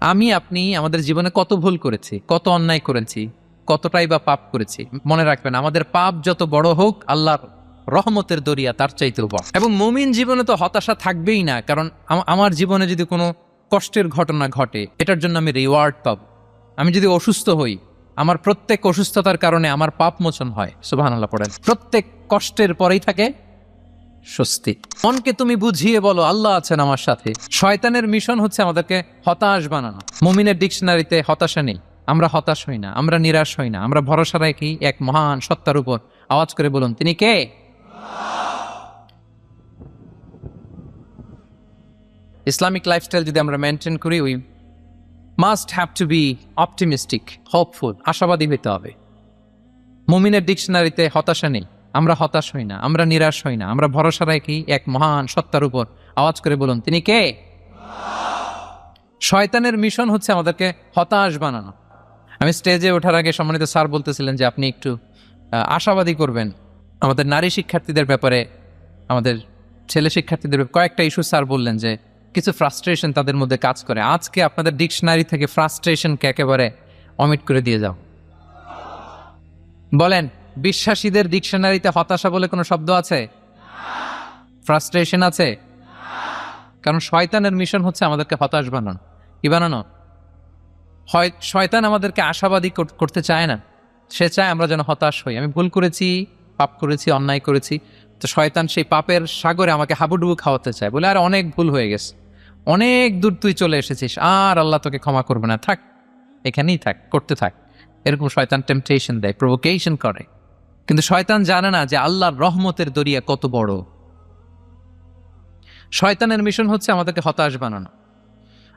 আমি, আপনি আমাদের জীবনে কত ভুল করেছি, কত অন্যায় করেছি, কতটাই বা পাপ করেছি, মনে রাখবেন, আমাদের পাপ যত বড় হোক, আল্লাহর রহমতের দরিয়া তার চাইতেও বড় এবং মুমিন জীবনে তো হতাশা থাকবেই না, কারণ আমার জীবনে যদি কোনো কষ্টের ঘটনা ঘটে, এটার জন্য আমি রিওয়ার্ড পাব। আমি যদি অসুস্থ হই, আমার প্রত্যেক অসুস্থতার কারণে আমার পাপ মোচন হয়। সুবাহ আল্লাহ পড়েন। প্রত্যেক কষ্টের পরেই থাকে স্বস্তি। মনকে তুমি বুঝিয়ে বলো, আল্লাহ আছেন আমার সাথে। শয়তানের মিশন হচ্ছে আমাদেরকে হতাশ বানানো। মুমিনের ডিকশনারিতে হতাশা নেই। আমরা হতাশ হই না, আমরা নিরাশ হই না। আমরা ভরসা রাখি এক মহান সত্তার উপর আওয়াজ করে বলুন, তিনি কে? ইসলামিক লাইফস্টাইল যদি আমরা মেনটেন করি, we must have to be optimistic, hopeful, আশাবাদী হইতে হবে। মুমিনের ডিকশনারিতে হতাশা নেই। আমরা হতাশ হই না, আমরা নিরাশ হই না, আমরা ভরসা রাখি এক মহান সত্তার উপর। আওয়াজ করে বলুন, তিনি কে? শয়তানের মিশন হচ্ছে আমাদেরকে হতাশ বানানো। আমি স্টেজে ওঠার আগে সম্মানিত স্যার বলতেছিলেন যে আপনি একটু আশাবাদী করবেন। আমাদের নারী শিক্ষার্থীদের ব্যাপারে, আমাদের ছেলে শিক্ষার্থীদের কয়েকটা ইস্যু স্যার বললেন যে কিছু ফ্রাস্ট্রেশন তাদের মধ্যে কাজ করে। আজকে আপনাদের ডিকশনারি থেকে ফ্রাস্ট্রেশনকে একেবারে অমিট করে দিয়ে যাও। বলেন বিশ্বাসীদের ডিকশনারিতে হতাশা বলে কোনো শব্দ আছে? ফ্রাস্ট্রেশন আছে? কারণ শয়তানের মিশন হচ্ছে আমাদেরকে হতাশ বানানো। কি বানানো? হয় শয়তান আমাদেরকে আশাবাদী কর- করতে চায় না। সে চায় আমরা যেন হতাশ হই। আমি ভুল করেছি, পাপ করেছি, অন্যায় করেছি। তো শয়তান সেই পাপের সাগরে আমাকে হাবুডুবু খাওয়াতে চায় বলে আর অনেক ভুল হয়ে গেছে। অনেক দূর তুই চলে এসেছিস। আর আল্লাহ তোকে ক্ষমা করবে না। থাক, এখানেই থাক, করতে থাক। এরকম শয়তান টেম্পটেশন দেয় প্রভোকেশন করে। কিন্তু শয়তান জানে না যে আল্লাহর রহমতের দরিয়া কত বড়। শয়তানের মিশন হচ্ছে আমাদেরকে হতাশ বানানো।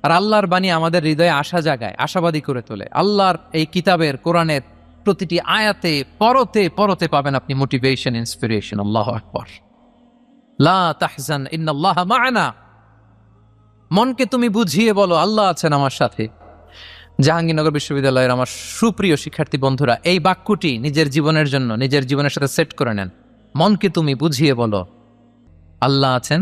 আর আল্লাহর বাণী আমাদের হৃদয়ে আশা জাগায়, আশাবাদী করে তোলে। আল্লাহর এই কিতাবের, কোরআনের প্রতিটি আয়াতে পরতে পরতে পাবেন আপনি মোটিভেশন ইন্সপিরেশন আল্লাহ আকবর। লা তাহজান, ইন্নাল্লাহ মা'ানা। মনকে তুমি বুঝিয়ে বলো, আল্লাহ আছেন আমার সাথে। জাহাঙ্গীরনগর বিশ্ববিদ্যালয়ের আমার সুপ্রিয় শিক্ষার্থী বন্ধুরা, এই বাক্যটি নিজের জীবনের জন্য, নিজের জীবনের সাথে সেট করে নেন। মনকে তুমি বুঝিয়ে বলো, আল্লাহ আছেন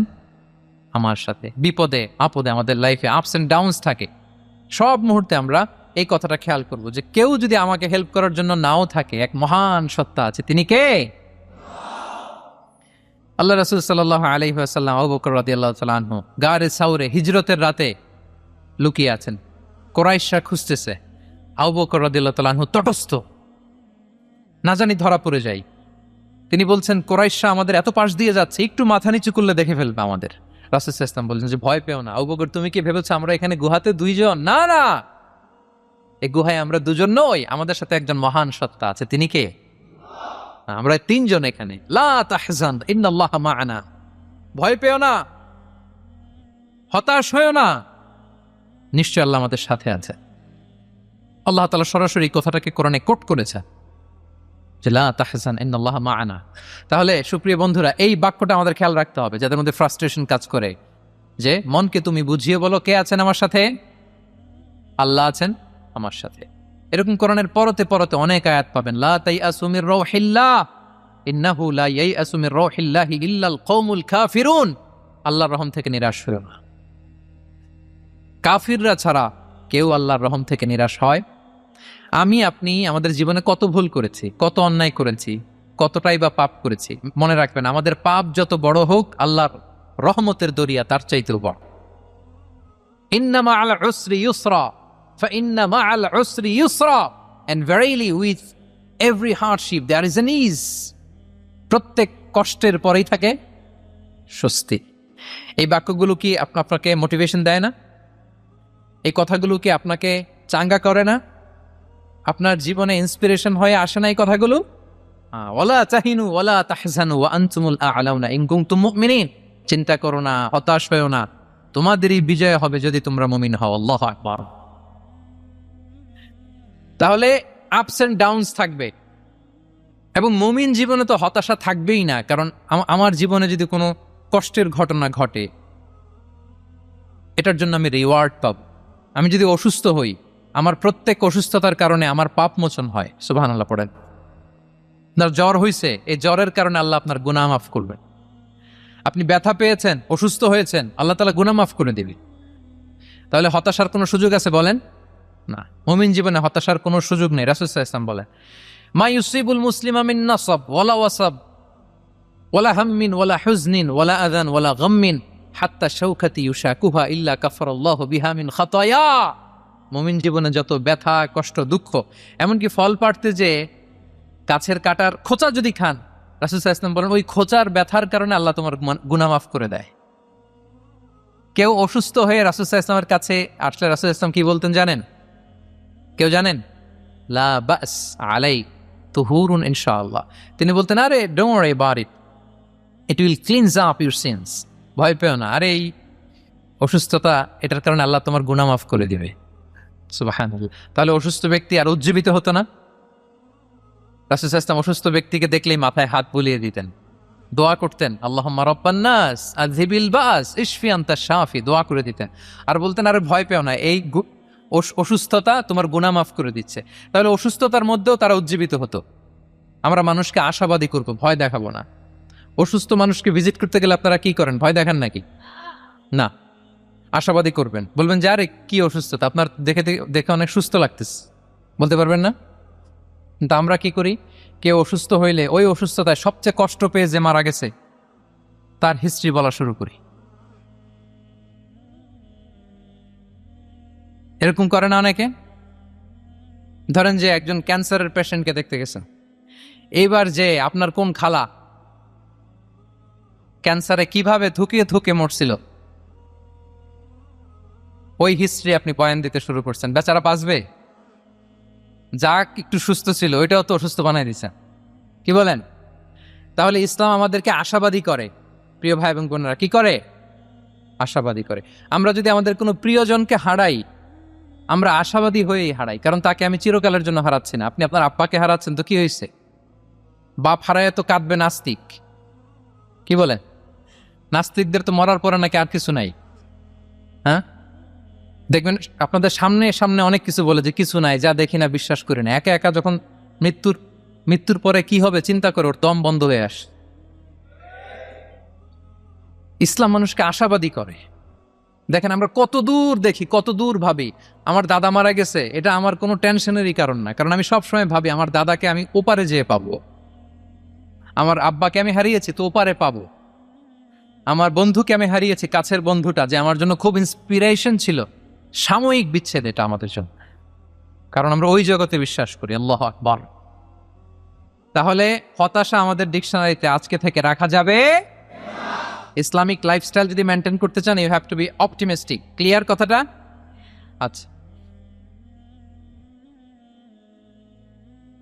আমার সাথে। বিপদে, আপদে আমাদের লাইফে আপস এন্ড ডাউনস থাকে। সব মুহূর্তে আমরা এই কথাটা খেয়াল করব যে কেউ যদি আমাকে হেল্প করার জন্য নাও থাকে, এক মহান সত্তা আছে, তিনি কে? আল্লাহ রসুল সাল্লাহ আলহিহাসাল্লাম আবুকর রাদি আল্লাহ আনহু, গারে সাউরে হিজরতের রাতে লুকিয়ে আছেন। কোরাইশা খুঁজতেছে। আবুবকর রাদিল্লাহ তটস্থ। না জানি ধরা পড়ে যাই। তিনি বলছেন কোরাইশা আমাদের এত পাশ দিয়ে যাচ্ছে, একটু মাথা নিচু করলে দেখে ফেলবে আমাদের। রাসুল ইসলাম বলছেন যে ভয় পেও না। আবুবকর তুমি কি ভেবেছো আমরা এখানে গুহাতে দুইজন? না না। এই গুহায় আমরা দুজন নই। আমাদের সাথে একজন মহান সত্তা আছে। তিনি কে? আমরা তিনজন এখানে। লা ভয় পেও না। হতাশ হয়েও না। নিশ্চয় আল্লাহ আমাদের সাথে আছে। আল্লাহ তালা সরাসরি কথাটাকে কোরআনে কোট করেছে যে, লা তাহসান, ইন্নাল্লাহ মা'ানা। তাহলে, সুপ্রিয় বন্ধুরা, এই বাক্যটা আমাদের খেয়াল রাখতে হবে, যাদের মধ্যে ফ্রাস্ট্রেশন কাজ করে। যে, মনকে তুমি বুঝিয়ে বলো কে আছেন আমার সাথে? আল্লাহ আছেন আমার সাথে। এরকম কোরআনের পরতে পরতে অনেক আয়াত পাবেন, লা তাই আসুমির রৌহিল্লাহ। ইন্নাহু লা ইয়াই আসুমির রৌহিল্লাহি ইল্লাল কওমুল কাফিরুন। আল্লাহর রহম থেকে নিরাশ হইও না। কাফিররা ছাড়া কেউ আল্লাহর রহম থেকে নিরাশ হয়। আমি, আপনি আমাদের জীবনে কত ভুল করেছি, কত অন্যায় করেছি, কতটাই বা পাপ করেছি, মনে রাখবেন, আমাদের পাপ যত বড় হোক, আল্লাহর রহমতের দরিয়া তার চাইতেও বড়। ইন্নামা আল উসরি ইউসরা ইন্নামা আল উসরি ইউসরা and verily with every hardship there is an ease প্রত্যেক কষ্টের পরেই থাকে স্বস্তি। এই বাক্যগুলো কি আপনাকে মোটিভেশন দেয় না? এই কথাগুলো কি আপনাকে চাঙ্গা করে না? আপনার জীবনে ইন্সপিরেশন হয়ে আসে না এই কথাগুলো? আহ, ওয়ালা তাহিনু ওয়ালা তাহজানু আনতুমুল আ'লাউনা। ইন কুনতুম মুমিনিন। চিন্তা করো না হতাশ হয়েও না। তোমাদেরই বিজয় হবে যদি তোমরা মমিন হও। আল্লাহু আকবার। তাহলে আপস এন্ড ডাউনস থাকবে। এবং মুমিন জীবনে তো হতাশা থাকবেই না কারণ আমার জীবনে যদি কোনো কষ্টের ঘটনা ঘটে এটার জন্য আমি রিওয়ার্ড পাব। আমি যদি অসুস্থ হই, আমার প্রত্যেক অসুস্থতার কারণে আমার পাপ মোচন হয়। সুবাহান আল্লাহ পড়েন। আপনার জ্বর হয়েছে এই জ্বরের কারণে আল্লাহ আপনার গুনাহ মাফ করবেন। আপনি ব্যথা পেয়েছেন, অসুস্থ হয়েছেন, আল্লাহ তালা গুনাহ মাফ করে দেবে। তাহলে হতাশার কোনো সুযোগ আছে বলেন? না। মুমিন জীবনে হতাশার কোনো সুযোগ নেই। রাসুল ইসলাম বলেন, মা ইউসিবুল মুসলিম আমিন নাসব, ওয়ালা ওয়াসাব, ওয়ালা হাম্মিন, ওয়ালা হুজনিন ওলা আদান ওলা গাম্মিন। হাত্তা শৌখাতি ইউশাকুহা ইল্লা কাফারাল্লাহু বিহা মিন খাতায়া। মুমিন জীবনে যত ব্যথা, কষ্ট, দুঃখ, এমনকি ফল পাড়তে যে গাছের কাটার খোঁচা যদি খান, রাসুল ইসলাম বলেন, ওই খোঁচার ব্যথার কারণে আল্লাহ তোমার গুনাহ মাফ করে দেয়। কেউ অসুস্থ হয়ে রাসুল ইসলামের কাছে আসলে রাসুল ইসলাম কি বলতেন জানেন? কেউ জানেন? লা বাস আলাই তুহুরুন ইনশাআল্লাহ। তিনি বলতেন, আরে don't worry it it will cleanse up your sins ভয় পেও না। আরে এই অসুস্থতা, এটার কারণে আল্লাহ তোমার গুনাহ মাফ করে দিবে। তাহলে অসুস্থ ব্যক্তি আর উজ্জীবিত হতো না? রাসুল ইসলাম অসুস্থ ব্যক্তিকে দেখলেই মাথায় হাত বুলিয়ে দিতেন। দোয়া করতেন আল্লাহ রব্বান্নাস দোয়া করে দিতেন। আর বলতেন, আরে ভয় পেও না, এই অসুস্থতা তোমার গুনাহ মাফ করে দিচ্ছে। তাহলে অসুস্থতার মধ্যেও তারা উজ্জীবিত হতো। আমরা মানুষকে আশাবাদী করব, ভয় দেখাবো না। অসুস্থ মানুষকে ভিজিট করতে গেলে আপনারা কি করেন? ভয় দেখান নাকি? না। আশাবাদী করবেন। বলবেন যে, আরে, কি অসুস্থতা? আপনার দেখে দেখে- অনেক সুস্থ লাগতেছে। বলতে পারবেন না? কিন্তু আমরা কি করি? কেউ অসুস্থ হইলে ওই অসুস্থতায় সবচেয়ে কষ্ট পেয়ে যে মারা গেছে, তার হিস্ট্রি বলা শুরু করি। এরকম করে না অনেকে? ধরেন যে, একজন ক্যান্সারের পেশেন্টকে দেখতে গেছেন। এইবার যে, আপনার কোন খালা ক্যান্সারে কীভাবে ধুকিয়ে ধুকে মরছিল? ওই হিস্ট্রি আপনি পয়েন্ট দিতে শুরু করছেন। বেচারা বাঁচবে? যা একটু সুস্থ ছিল, ওইটাও তো অসুস্থ বানাই দিচ্ছে কি বলেন? তাহলে ইসলাম আমাদেরকে আশাবাদী করে, প্রিয় ভাই এবং বোনেরা, কি করে? আশাবাদী করে। আমরা যদি আমাদের কোনো প্রিয়জনকে হারাই, আমরা আশাবাদী হয়েই হারাই, কারণ তাকে আমি চিরকালের জন্য হারাচ্ছি না। আপনি আপনার আব্বাকে হারাচ্ছেন তো কি হয়েছে? বাপ হারায় তো কাঁদবে নাস্তিক। কি বলেন? নাস্তিকদের তো মরার পরে নাকি আর কিছু নাই। হ্যাঁ? দেখবেন, আপনাদের সামনে সামনে অনেক কিছু বলে যে কিছু নাই, যা দেখি না বিশ্বাস করি না। একা একা যখন মৃত্যুর মৃত্যুর পরে কি হবে চিন্তা করে ওর দম বন্ধ হয়ে আস। ইসলাম মানুষকে আশাবাদী করে। দেখেন, আমরা কত দূর দেখি, কত দূর ভাবি, আমার দাদা মারা গেছে, এটা আমার কোনো টেনশনেরই কারণ না। কারণ আমি সবসময় ভাবি, আমার দাদাকে আমি ওপারে যেয়ে পাবো। আমার আব্বাকে আমি হারিয়েছি, তো ওপারে পাবো। আমার বন্ধুকে আমি হারিয়েছি, কাছের বন্ধুটা, যে আমার জন্য খুব ইন্সপিরেশন ছিল। সাময়িক বিচ্ছেদ এটা আমাদের জন্য। কারণ আমরা ওই জগতে বিশ্বাস করি, আল্লাহ আকবর। তাহলে হতাশা আমাদের ডিকশনারিতে আজকে থেকে রাখা যাবে। ইসলামিক লাইফস্টাইল যদি মেনটেন করতে চান you have to be optimistic clear কথাটা? আচ্ছা।